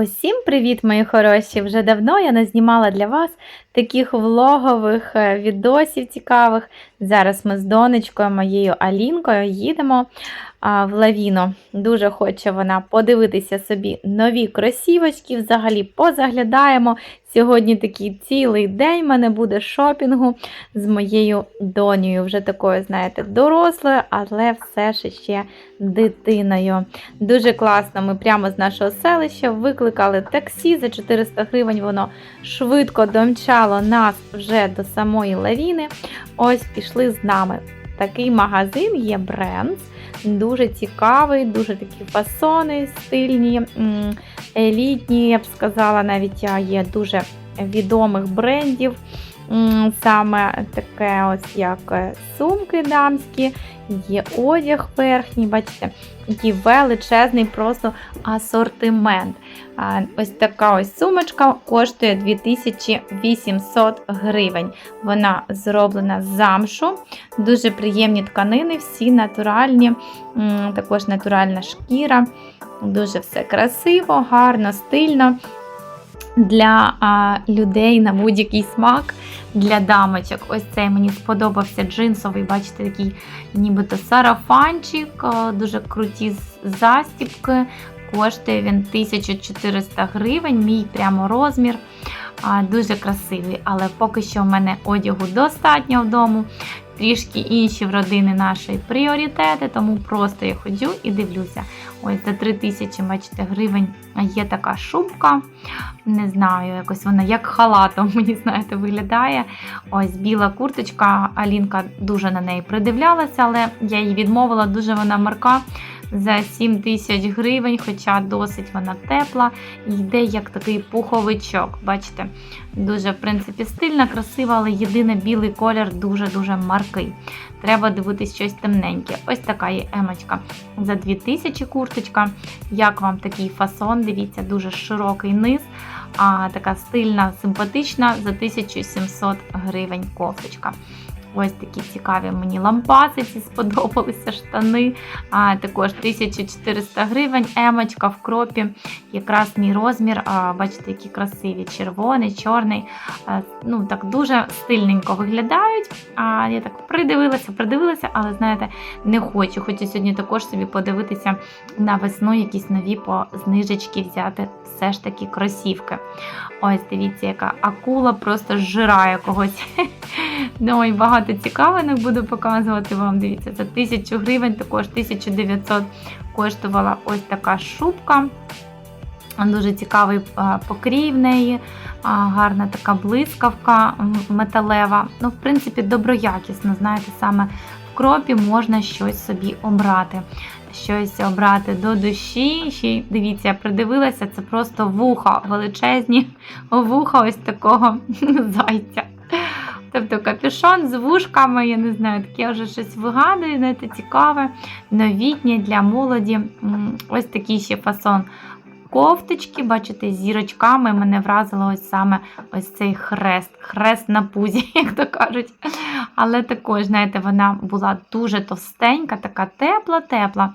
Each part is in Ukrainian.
Усім привіт, мої хороші! Вже давно я не знімала для вас таких влогових е, відосів цікавих. Зараз ми з донечкою моєю Алінкою їдемо в Лавіно. Дуже хоче вона подивитися собі нові кросівочки, взагалі позаглядаємо. Сьогодні такий цілий день в мене буде шопінгу з моєю донею. Вже такою, знаєте, дорослою, але все ж ще дитиною. Дуже класно. Ми прямо з нашого селища викликали таксі за 400 гривень. Воно швидко домчало нас вже до самої лавіни. Ось пішли з нами. Такий магазин є бренд. Дуже цікавий, дуже такі фасони стильні, елітні, я б сказала, навіть є дуже відомих брендів. Саме таке, ось як е, сумки дамські, є одяг верхній, бачите, який величезний просто асортимент. Ось така ось сумочка коштує 2800 гривень. Вона зроблена з замшу, дуже приємні тканини, всі натуральні, також натуральна шкіра. Дуже все красиво, гарно, стильно. Для а, людей на будь-який смак, для дамочок. Ось цей мені сподобався джинсовий, бачите, такий нібито сарафанчик, а, дуже круті з- застібки. Коштує він 1400 гривень, мій прямо розмір. А, Дуже красивий, але поки що в мене одягу достатньо вдома. Трішки інші в родини нашої пріоритети, тому просто я ходжу і дивлюся. Ось за 3000, бачите, гривень є така шубка. Не знаю, якось вона як халатом, мені знаєте, виглядає. Ось біла курточка. Алінка дуже на неї придивлялася, але я їй відмовила, дуже вона марка за 7 тисяч гривень, хоча досить вона тепла. І йде як такий пуховичок. Бачите, дуже, в принципі, стильна, красива, але єдине білий колір дуже-дуже маркий. Треба дивитись щось темненьке. Ось така є емочка за 2000 курточка. Як вам такий фасон? Дивіться, дуже широкий низ, а така стильна, симпатична за 1700 гривень кофточка. Ось такі цікаві мені лампасиці сподобалися штани. А, також 1400 гривень, емочка в кропі. Якраз мій розмір. А, бачите, які красиві. Червоний, чорний. А, ну, так дуже стильненько виглядають. А, я так придивилася, придивилася, але знаєте, не хочу. Хочу сьогодні також собі подивитися на весну якісь нові по знижечки взяти все ж таки кросівки. Ось дивіться, яка акула просто зжирає когось. Ну і багато цікавинок буду показувати вам. Дивіться, за 1000 гривень, також 1900 коштувала ось така шубка. Дуже цікавий покрій в неї, гарна така блискавка металева. Ну, в принципі, доброякісно, знаєте, саме в кропі можна щось собі обрати. Щось обрати до душі. Ще й дивіться, я придивилася, це просто вуха, величезні вуха ось такого зайця. Тобто капюшон з вушками, я не знаю, таке вже щось вигадую, знаєте, цікаве, новітнє для молоді. Ось такий ще фасон кофточки, бачите, зірочками мене вразило ось саме ось цей хрест, хрест на пузі, як то кажуть. Але також, знаєте, вона була дуже товстенька, така тепла-тепла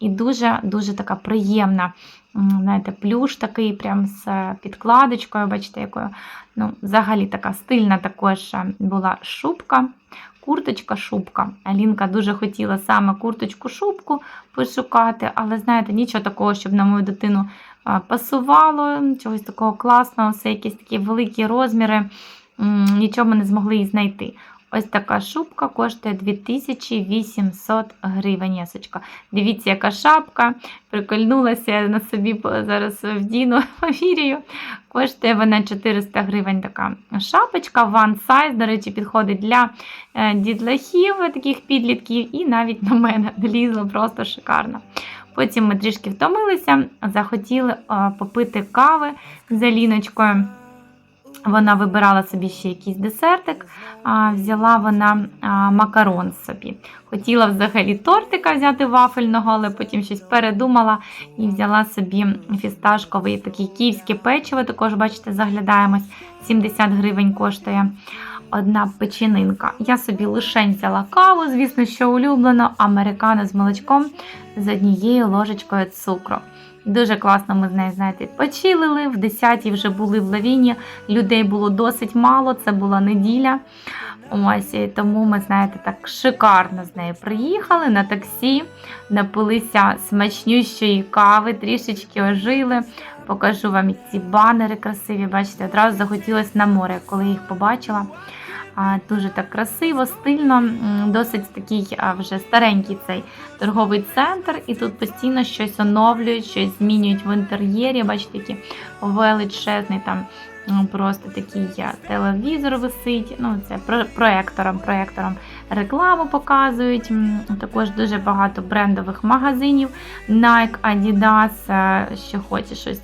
і дуже-дуже така приємна. Знаєте, плюш такий прям з е, підкладочкою, бачите, якою. Ну, взагалі така стильна також е, була шубка. Курточка, шубка. Алінка дуже хотіла саме курточку-шубку пошукати, але знаєте, нічого такого, щоб на мою дитину пасувало, чогось такого класного, все якісь такі великі розміри, нічого ми не змогли її знайти. Ось така шубка коштує 2800 гривень. Ясочка. Дивіться, яка шапка. Прикольнулася на собі зараз вдіну, повірю. Коштує вона 400 гривень така шапочка. One size, до речі, підходить для е, дітлахів, таких підлітків, і навіть на мене влізло просто шикарно. Потім ми трішки втомилися, захотіли е, попити кави з Аліночкою. Вона вибирала собі ще якийсь десертик, взяла вона макарон собі. Хотіла взагалі тортика взяти вафельного, але потім щось передумала і взяла собі фісташковий такий київське печиво. Також, бачите, заглядаємось, 70 гривень коштує одна печенинка. Я собі лишень взяла каву, звісно, що улюблено, американо з молочком з однією ложечкою цукру. Дуже класно ми з нею, знаєте, почилили. В 10-й вже були в лавіні. Людей було досить мало, це була неділя. Ось, тому ми, знаєте, так шикарно з нею приїхали на таксі, напилися смачнющої кави, трішечки ожили. Покажу вам ці банери красиві. Бачите, одразу захотілося на море, коли їх побачила. Дуже так красиво, стильно, досить такий вже старенький цей торговий центр, і тут постійно щось оновлюють, щось змінюють в інтер'єрі. Бачите, такий величезний там просто такий телевізор висить. Ну, це проектором, проектором рекламу показують. Також дуже багато брендових магазинів. Nike, Adidas, що хоче щось.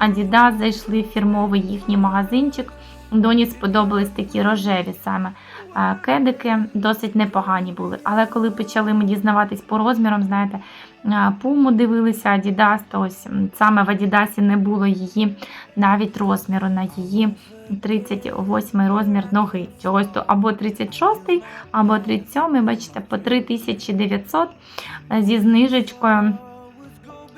Adidas зайшли в фірмовий їхній магазинчик. Доні сподобались такі рожеві саме е, кедики, досить непогані були. Але коли почали ми дізнаватись по розмірам, знаєте, е, пуму дивилися, Adidas, то ось саме в Адідасі не було її навіть розміру на її 38 розмір ноги. Чогось то або 36, або 37, бачите, по 3900 зі знижечкою.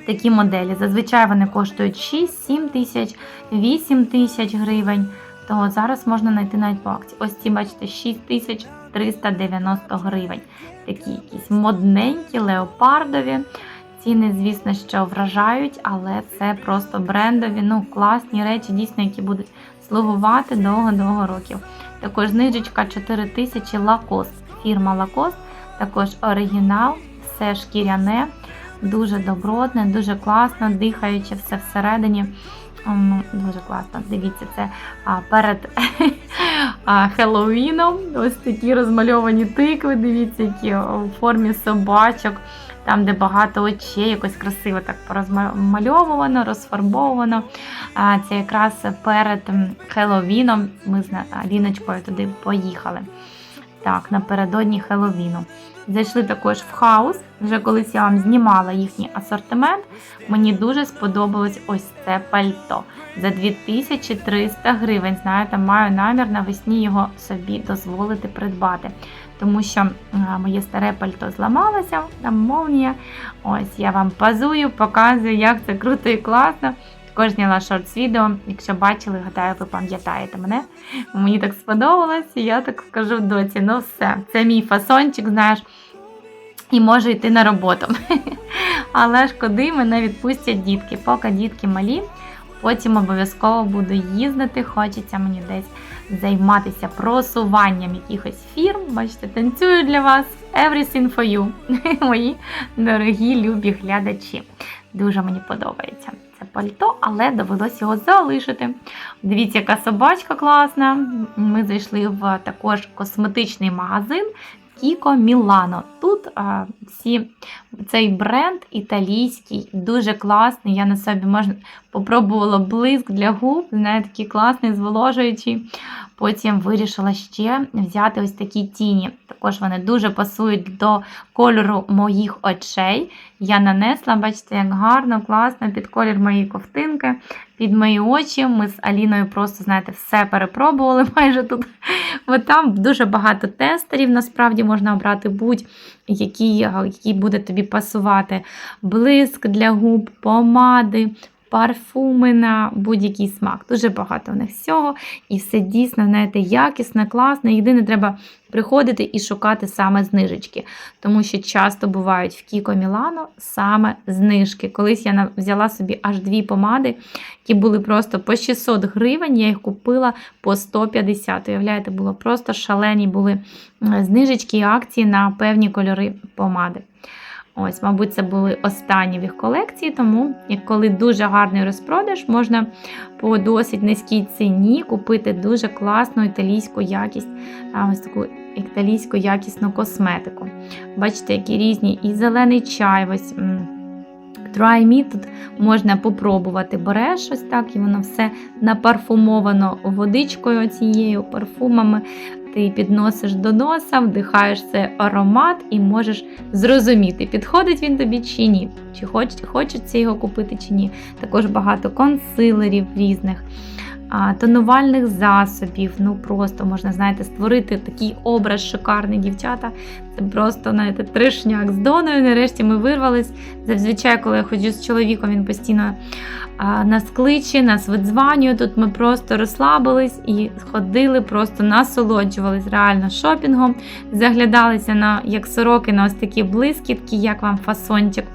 Такі моделі. Зазвичай вони коштують 6-7 тисяч, 8 тисяч гривень. То зараз можна знайти навіть по акції. Ось ці, бачите, 6390 гривень. Такі якісь модненькі, леопардові. Ціни, звісно, що вражають, але це просто брендові, ну класні речі, дійсно, які будуть слугувати довго-довго років. Також знижечка 4000 Lacoste. Фірма Lacoste, також оригінал, все шкіряне, дуже добротне, дуже класно, дихаюче все всередині. Дуже класно. Дивіться, це перед Хеллоуіном. Ось такі розмальовані тикви. Дивіться, які у формі собачок, там, де багато очей, якось красиво так порозмальовано, розфарбовано. Це якраз перед Хеллоуіном ми з Аліночкою туди поїхали. Так, напередодні Хеллоуіну. Зайшли також в хаус. Вже колись я вам знімала їхній асортимент. Мені дуже сподобалось ось це пальто. За 2300 гривень. Знаєте, маю намір навесні його собі дозволити придбати. Тому що моє старе пальто зламалося, там молнія. Ось я вам пазую, показую, як це круто і класно. Також зняла шорт відео. Якщо бачили, гадаю, ви пам'ятаєте мене. Мені так сподобалось, і я так скажу доці, ну все, це мій фасончик, знаєш, і можу йти на роботу. Але ж куди мене відпустять дітки? Поки дітки малі, потім обов'язково буду їздити. Хочеться мені десь займатися просуванням якихось фірм. Бачите, танцюю для вас. Everything for you, мої дорогі любі глядачі. Дуже мені подобається це пальто, але довелося його залишити. Дивіться, яка собачка класна. Ми зайшли в також косметичний магазин Кіко Мілано. Тут а, всі цей бренд італійський, дуже класний. Я на собі можна попробувала блиск для губ, знаєте, такий класний, зволожуючий. Потім вирішила ще взяти ось такі тіні. Також вони дуже пасують до кольору моїх очей. Я нанесла, бачите, як гарно, класно під колір моєї ковтинки, під мої очі. Ми з Аліною просто, знаєте, все перепробували майже тут. Бо там дуже багато тестерів, насправді можна обрати будь-який, який буде тобі пасувати. Блиск для губ, помади, парфуми на будь-який смак. Дуже багато в них всього. І все дійсно, знаєте, якісне, класне. Єдине, треба приходити і шукати саме знижечки. Тому що часто бувають в Кіко Мілано саме знижки. Колись я взяла собі аж дві помади, які були просто по 600 гривень. Я їх купила по 150. Уявляєте, було просто шалені були знижечки і акції на певні кольори помади. Ось, мабуть, це були останні в їх колекції, тому як коли дуже гарний розпродаж, можна по досить низькій ціні купити дуже класну італійську якість, ось таку італійську якісну косметику. Бачите, які різні і зелений чай, ось м, Try Me тут можна попробувати. Береш ось так, і воно все напарфумовано водичкою цією, парфумами. Ти підносиш до носа, вдихаєш цей аромат і можеш зрозуміти, підходить він тобі чи ні, чи хочеться його купити чи ні. Також багато консилерів різних. Тонувальних засобів. Ну просто можна, знаєте, створити такий образ шикарний дівчата. Це просто, знаєте, тришняк з Доною. Нарешті ми вирвались. Зазвичай, коли я ходжу з чоловіком, він постійно нас кличе, нас видзванює. Тут ми просто розслабились і ходили, просто насолоджувались реально шопінгом, заглядалися на як сороки на ось такі блискітки, як вам фасончик.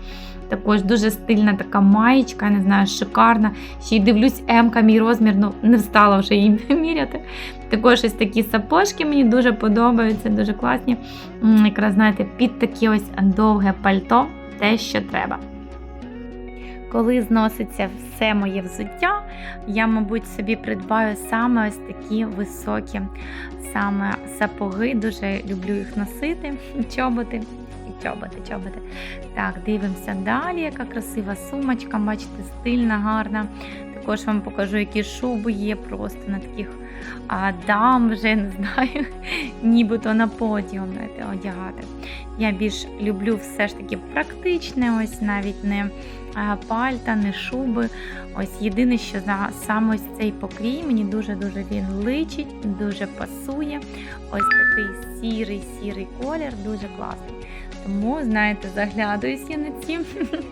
Також дуже стильна така маєчка, я не знаю, шикарна. Ще й дивлюсь, М-ка мій розмір, ну не встала вже її міряти. Також ось такі сапожки мені дуже подобаються, дуже класні. Якраз, знаєте, під таке ось довге пальто, те, що треба. Коли зноситься все моє взуття, я, мабуть, собі придбаю саме ось такі високі саме сапоги. Дуже люблю їх носити, чоботи. І чоботи, чоботи. Так, дивимося далі, яка красива сумочка, бачите, стильна, гарна. Також вам покажу, які шуби є просто на таких а, дам, вже не знаю, нібито на подіум одягати. Я більш люблю все ж таки практичне, ось навіть не пальта, не шуби. Ось єдине, що за саме ось цей покрій мені дуже-дуже він личить, дуже пасує. Ось такий сірий, сірий колір, дуже класний. Тому, знаєте, заглядаюсь я на ці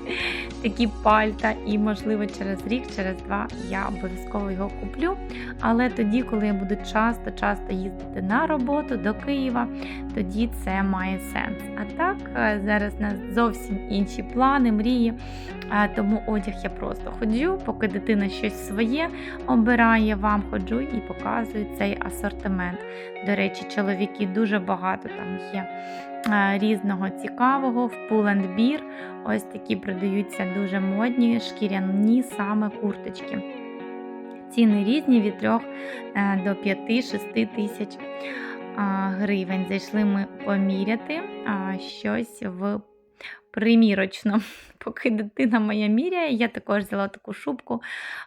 такі пальта, і, можливо, через рік, через два я обов'язково його куплю. Але тоді, коли я буду часто-часто їздити на роботу до Києва, тоді це має сенс. А так, е, зараз у нас зовсім інші плани, мрії. Е, Тому одяг я просто ходжу, поки дитина щось своє обирає, вам ходжу і показую цей асортимент. До речі, чоловіки дуже багато там є різного цікавого в пулендбір. Ось такі продаються дуже модні шкіряні саме курточки. Ціни різні від 3 е, до 5-6 тисяч гривень. Зайшли ми поміряти щось в примірочно. Поки дитина моя міряє, я також взяла таку шубку,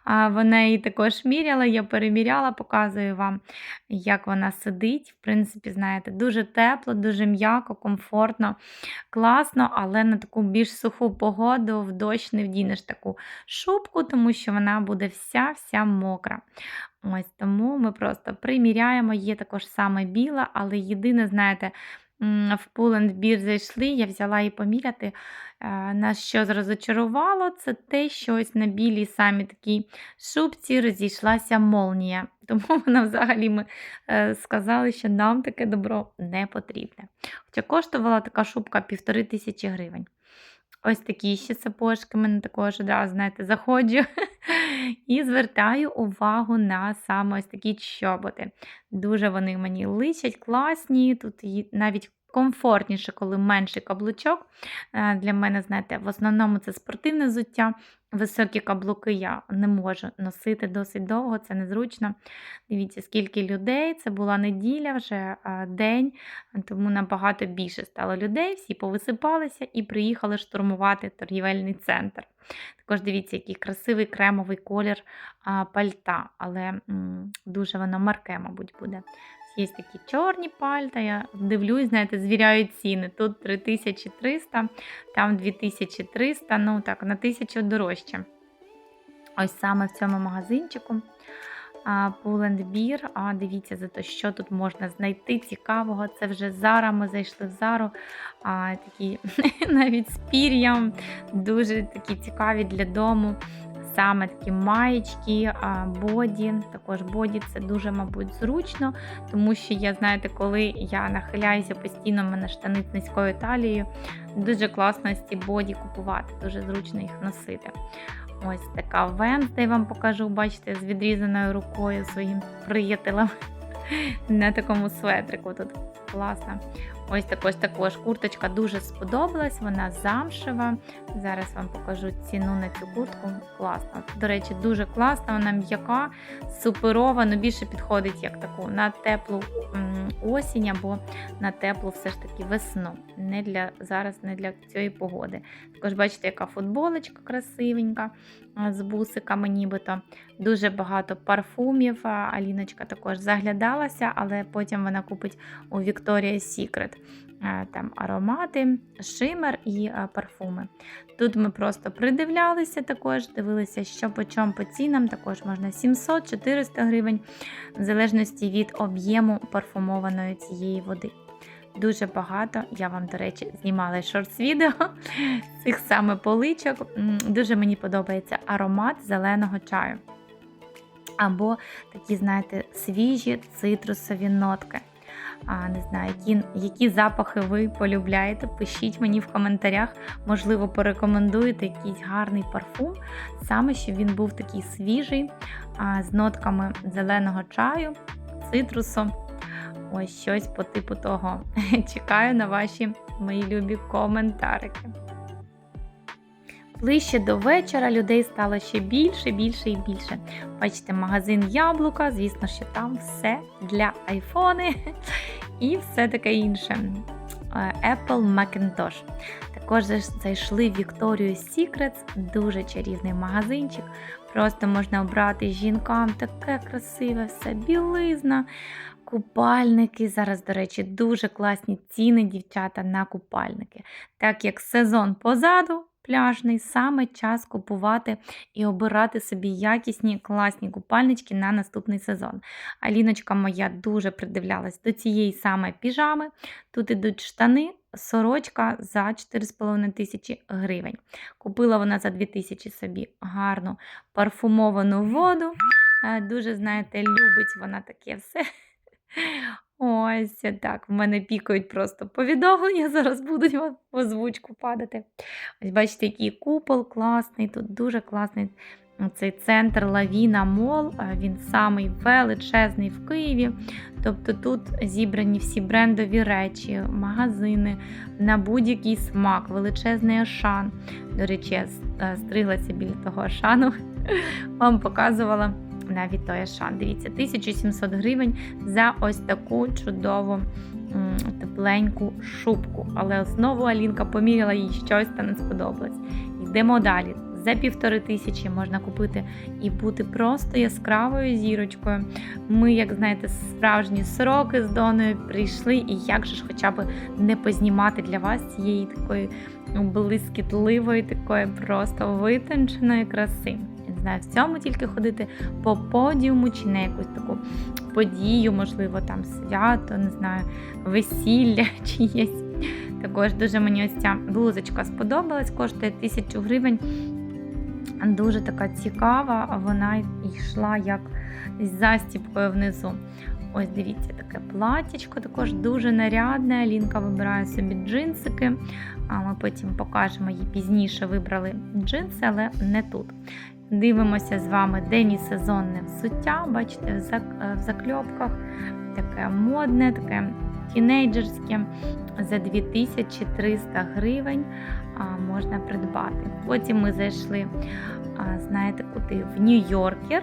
вона її також міряла, я переміряла, показую вам, як вона сидить. В принципі, знаєте, дуже тепло, дуже м'яко, комфортно, класно, але на таку більш суху погоду в дощ не вдінеш таку шубку, тому що вона буде вся-вся мокра. Ось тому ми просто приміряємо, є також саме біла, але єдине, знаєте, в Pull&Bear зайшли, я взяла її поміряти. На Нас що розочарувало, це те, що ось на білій самі такій шубці розійшлася молнія. Тому вона взагалі ми е, сказали, що нам таке добро не потрібне. Хоча коштувала така шубка півтори тисячі гривень. Ось такі ще сапожки мене також одразу, знаєте, заходжу і звертаю увагу на саме ось такі чоботи. Дуже вони мені личать, класні. Тут навіть комфортніше, коли менший каблучок. Е, Для мене, знаєте, в основному це спортивне взуття. Високі каблуки я не можу носити досить довго, це незручно. Дивіться, скільки людей. Це була неділя, вже день, тому набагато більше стало людей. Всі повисипалися і приїхали штурмувати торгівельний центр. Також дивіться, який красивий кремовий колір пальта, але дуже воно марке, мабуть, буде. Є такі чорні пальта, я дивлюсь, знаєте, звіряю ціни. Тут 3300, там 2300, ну так, на 1000 дорожче. Ось саме в цьому магазинчику. Pull&Bear. А дивіться за те, що тут можна знайти цікавого. Це вже Зара. Ми зайшли в Зару. А, такі навіть з пір'ям, дуже такі цікаві для дому. Саме такі маєчки, боді. Також боді це дуже, мабуть, зручно, тому що я, знаєте, коли я нахиляюся постійно, в мене штани з низькою талією, дуже класно ці боді купувати, дуже зручно їх носити. Ось така Венсдей вам покажу, бачите, з відрізаною рукою своїм приятелем на такому светрику тут. Класно. Ось також також курточка дуже сподобалась, вона замшева. Зараз вам покажу ціну на цю куртку. Класна. До речі, дуже класна, вона м'яка, суперова, ну більше підходить як таку на теплу осінь або на теплу все ж таки весну. Не для зараз, не для цієї погоди. Також бачите, яка футболочка красивенька з бусиками, нібито. Дуже багато парфумів. Аліночка також заглядалася, але потім вона купить у Вікторії Victoria's Secret. Е, Там аромати, шимер і е, парфуми. Тут ми просто придивлялися також, дивилися, що по чому по цінам. Також можна 700-400 гривень, в залежності від об'єму парфумованої цієї води. Дуже багато. Я вам, до речі, знімала шортс-відео цих саме поличок. Дуже мені подобається аромат зеленого чаю. Або такі, знаєте, свіжі цитрусові нотки. Не знаю, які, які запахи ви полюбляєте. Пишіть мені в коментарях, можливо, порекомендуєте якийсь гарний парфум, саме щоб він був такий свіжий, з нотками зеленого чаю, цитрусу. Ось щось по типу того. Чекаю на ваші мої любі коментарики. Ближче до вечора людей стало ще більше, більше і більше. Бачите, магазин Яблука, звісно, що там все для айфони і все таке інше. Е, Apple Macintosh. Також зайшли в Victoria's Secrets, дуже чарівний магазинчик. Просто можна обрати жінкам таке красиве, все білизна, купальники. Зараз, до речі, дуже класні ціни, дівчата, на купальники. Так як сезон позаду, пляжний, саме час купувати і обирати собі якісні класні купальнички на наступний сезон. Аліночка моя дуже придивлялась до цієї саме піжами. Тут ідуть штани, сорочка за 4,5 тисячі гривень. Купила вона за 2 тисячі собі гарну парфумовану воду. Е, Дуже, знаєте, любить вона таке все. Ось так. В мене пікають просто повідомлення. Зараз будуть вам в озвучку падати. Ось бачите, який купол класний. Тут дуже класний цей центр Лавіна Мол. Він самий величезний в Києві. Тобто тут зібрані всі брендові речі, магазини на будь-який смак, величезний ашан. До речі, я е, стриглася біля того ашану, вам показувала навіть той ашан. Дивіться, 1700 гривень за ось таку чудову тепленьку шубку. Але знову Алінка поміряла їй щось та не сподобалось. Йдемо далі. За півтори тисячі можна купити і бути просто яскравою зірочкою. Ми, як знаєте, справжні сроки з Доною прийшли, і як же ж хоча б не познімати для вас цієї такої блискітливої, такої просто витонченої краси. В цьому тільки ходити по подіуму чи на якусь таку подію, можливо, там свято, не знаю, весілля чиєсь. Також дуже мені ось ця блузочка сподобалась, коштує 1000 гривень. Дуже така цікава, вона йшла як з застіпкою внизу. Ось дивіться, таке платічко, також дуже нарядне. Алінка вибирає собі джинсики. А ми потім покажемо їй пізніше вибрали джинси, але не тут. Дивимося з вами демісезонне взуття. Бачите, в зак- закльопках таке модне, таке тінейджерське. За 2300 гривень можна придбати. Потім ми зайшли, знаєте, куди? В Нью-Йоркер.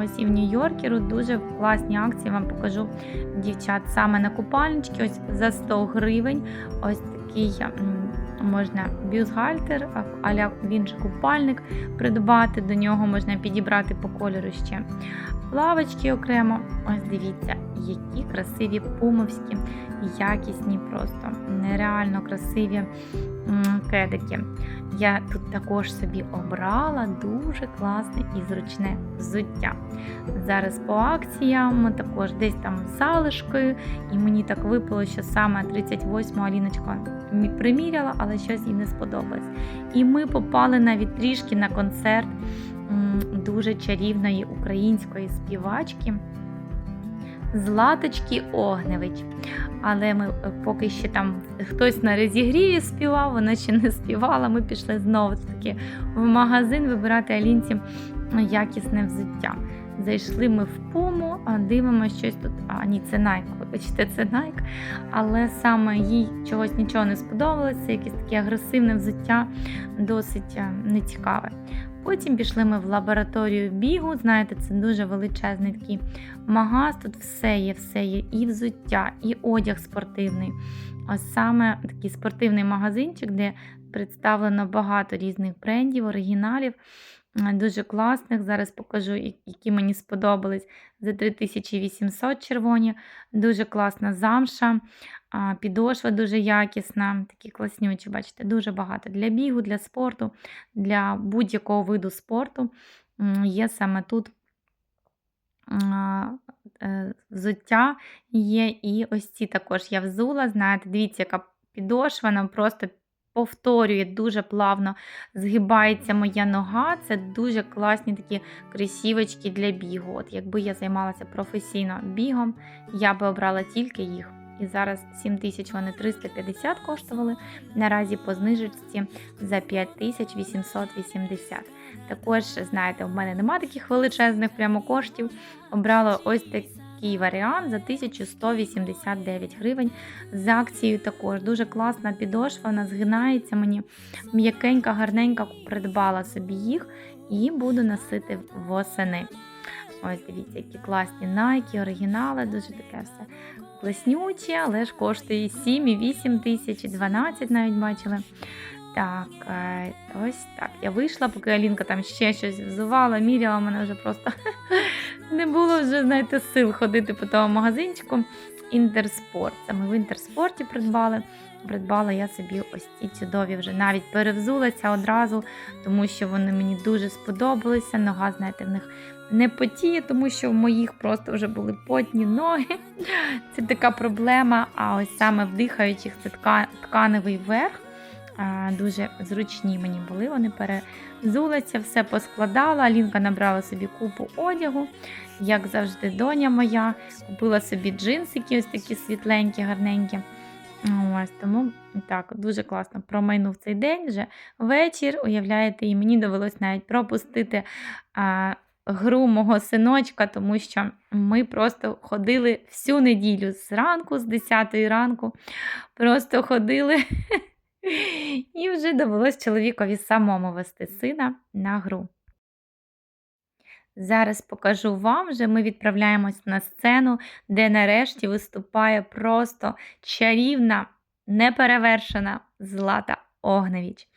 Ось і в Нью-Йоркеру дуже класні акції. Вам покажу дівчат саме на купальнички. Ось за 100 гривень. Ось такий можна бюстгальтер, а- він же купальник придбати. До нього можна підібрати по кольору ще плавочки окремо. Ось дивіться, які красиві пумовські, якісні, просто нереально красиві кедики. Я тут також собі обрала дуже класне і зручне взуття. Зараз по акціям також десь там залишки, і мені так випало, що саме 38 Аліночка приміряла, але щось їй не сподобалось. І ми попали навіть трішки на концерт дуже чарівної української співачки. Златочки Огневич. Але ми е, поки ще там хтось на розігріві співав, вона ще не співала. Ми пішли знову таки в магазин вибирати Алінці якісне взуття. Зайшли ми в пуму, а дивимося щось тут. А ні, це Nike, вибачте, це Nike. Але саме їй чогось нічого не сподобалося, якесь таке агресивне взуття, досить е, нецікаве. Потім пішли ми в лабораторію бігу. Знаєте, це дуже величезний такий магаз. Тут все є, все є, і взуття, і одяг спортивний. Ось саме такий спортивний магазинчик, де представлено багато різних брендів, оригіналів. Дуже класних. Зараз покажу, які мені сподобались. За 3800 червоні. Дуже класна замша. Підошва дуже якісна, такі класнючі, бачите, дуже багато для бігу, для спорту, для будь-якого виду спорту. Є саме тут е, взуття є, і ось ці також я взула. Знаєте, дивіться, яка підошва, вона просто повторює дуже плавно згибається моя нога. Це дуже класні такі кросівочки для бігу. От якби я займалася професійно бігом, я би обрала тільки їх. І зараз 7 тисяч вони 350 коштували. Наразі по знижечці за 5880. Також, знаєте, в мене нема таких величезних прямо коштів. Обрала ось такий варіант за 1189 гривень. З акцією також дуже класна підошва, вона згинається мені. М'якенька, гарненька придбала собі їх і буду носити восени. Ось дивіться, які класні найки, оригінали, дуже таке все класнюче, але ж коштує 7 і 8 тисяч, і 12 навіть бачили. Так, е, ось так. Я вийшла, поки Алінка там ще щось взувала, міряла, мене вже просто не було вже, знаєте, сил ходити по тому магазинчику. Інтерспорт. Ми в інтерспорті придбали. Придбала я собі ось ці чудові вже навіть перевзулася одразу, тому що вони мені дуже сподобалися. Нога, знаєте, в них не потіє, тому що в моїх просто вже були потні ноги. Це така проблема. А ось саме в дихаючих це тканевий верх. Дуже зручні мені були. Вони перезулися, все поскладала. Алінка набрала собі купу одягу, як завжди, доня моя. Купила собі джинсики, ось такі світленькі, гарненькі. Ось тому так, дуже класно промайнув цей день вже вечір. Уявляєте, і мені довелось навіть пропустити а, гру мого синочка, тому що ми просто ходили всю неділю зранку, з 10 ранку, просто ходили. І вже довелось чоловікові самому вести сина на гру. Зараз покажу вам, вже ми відправляємось на сцену, де нарешті виступає просто чарівна, неперевершена Злата Огневіч.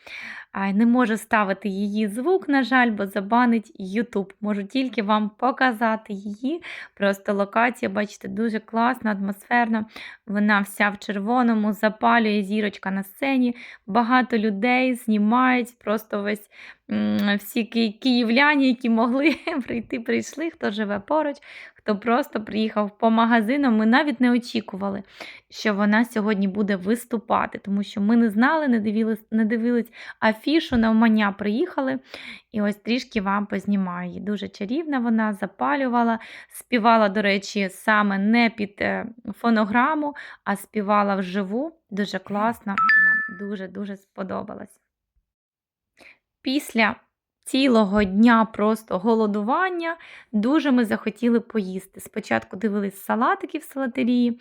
Не можу ставити її звук, на жаль, бо забанить YouTube. Можу тільки вам показати її. Просто локація, бачите, дуже класна, атмосферна. Вона вся в червоному, запалює зірочка на сцені. Багато людей знімають, просто весь всі київляні, які могли прийти, прийшли, хто живе поруч, хто просто приїхав по магазинам. Ми навіть не очікували, що вона сьогодні буде виступати, тому що ми не знали, не дивились, не дивились афішу, навмання приїхали. І ось трішки вам познімаю її. Дуже чарівна вона запалювала, співала, до речі, саме не під е, фонограму, а співала вживу. Дуже класно, нам дуже-дуже сподобалось. Після цілого дня просто голодування дуже ми захотіли поїсти. Спочатку дивились салатики в салатерії,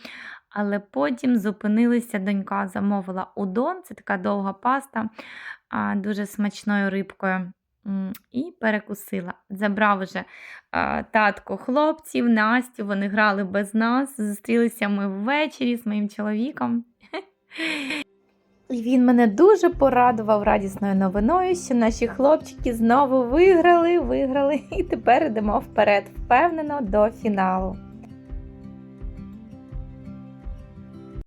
але потім зупинилися, донька замовила удон, це така довга паста, дуже смачною рибкою. І перекусила. Забрав вже а, татко хлопців, Настю, вони грали без нас. Зустрілися ми ввечері з моїм чоловіком. І він мене дуже порадував радісною новиною, що наші хлопчики знову виграли, виграли, і тепер йдемо вперед, впевнено до фіналу.